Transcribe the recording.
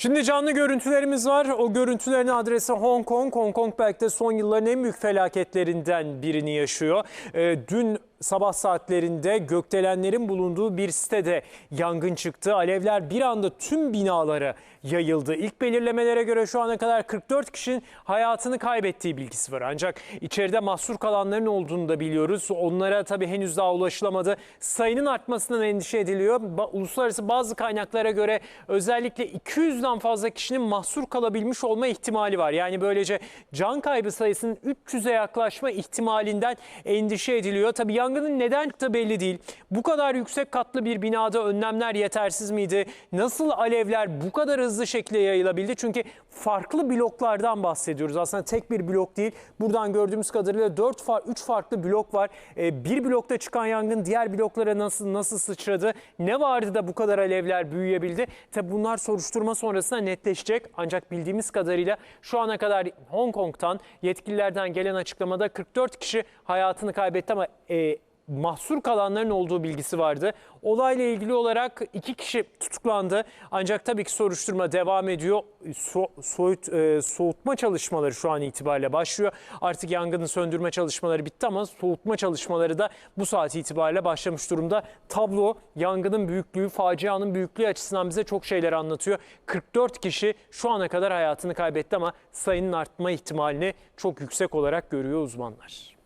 Şimdi canlı görüntülerimiz var. O görüntülerin adresi Hong Kong. Hong Kong belki de son yılların en büyük felaketlerinden birini yaşıyor. Ee, dün sabah saatlerinde gökdelenlerin bulunduğu bir sitede yangın çıktı. Alevler bir anda tüm binalara yayıldı. İlk belirlemelere göre şu ana kadar 44 kişinin hayatını kaybettiği bilgisi var. Ancak içeride mahsur kalanların olduğunu da biliyoruz. Onlara tabii henüz daha ulaşılamadı. Sayının artmasından endişe ediliyor. Uluslararası bazı kaynaklara göre özellikle 200'den fazla kişinin mahsur kalabilmiş olma ihtimali var. Yani böylece can kaybı sayısının 300'e yaklaşma ihtimalinden endişe ediliyor. Tabii yangının neden çıktığı belli değil. Bu kadar yüksek katlı bir binada önlemler yetersiz miydi? Nasıl alevler bu kadar hızlı şekilde yayılabildi? Çünkü farklı bloklardan bahsediyoruz. Aslında tek bir blok değil. Buradan gördüğümüz kadarıyla 4 far, 3 farklı blok var. Ee, bir blokta çıkan yangın diğer bloklara nasıl nasıl sıçradı? Ne vardı da bu kadar alevler büyüyebildi? Tabi bunlar soruşturma sonrasında netleşecek. Ancak bildiğimiz kadarıyla şu ana kadar Hong Kong'tan yetkililerden gelen açıklamada 44 kişi hayatını kaybetti ama e, mahsur kalanların olduğu bilgisi vardı. Olayla ilgili olarak iki kişi tutuklandı. Ancak tabii ki soruşturma devam ediyor. So- soyut, e, soğutma çalışmaları şu an itibariyle başlıyor. Artık yangının söndürme çalışmaları bitti ama soğutma çalışmaları da bu saat itibariyle başlamış durumda. Tablo yangının büyüklüğü, facianın büyüklüğü açısından bize çok şeyler anlatıyor. 44 kişi şu ana kadar hayatını kaybetti ama sayının artma ihtimalini çok yüksek olarak görüyor uzmanlar.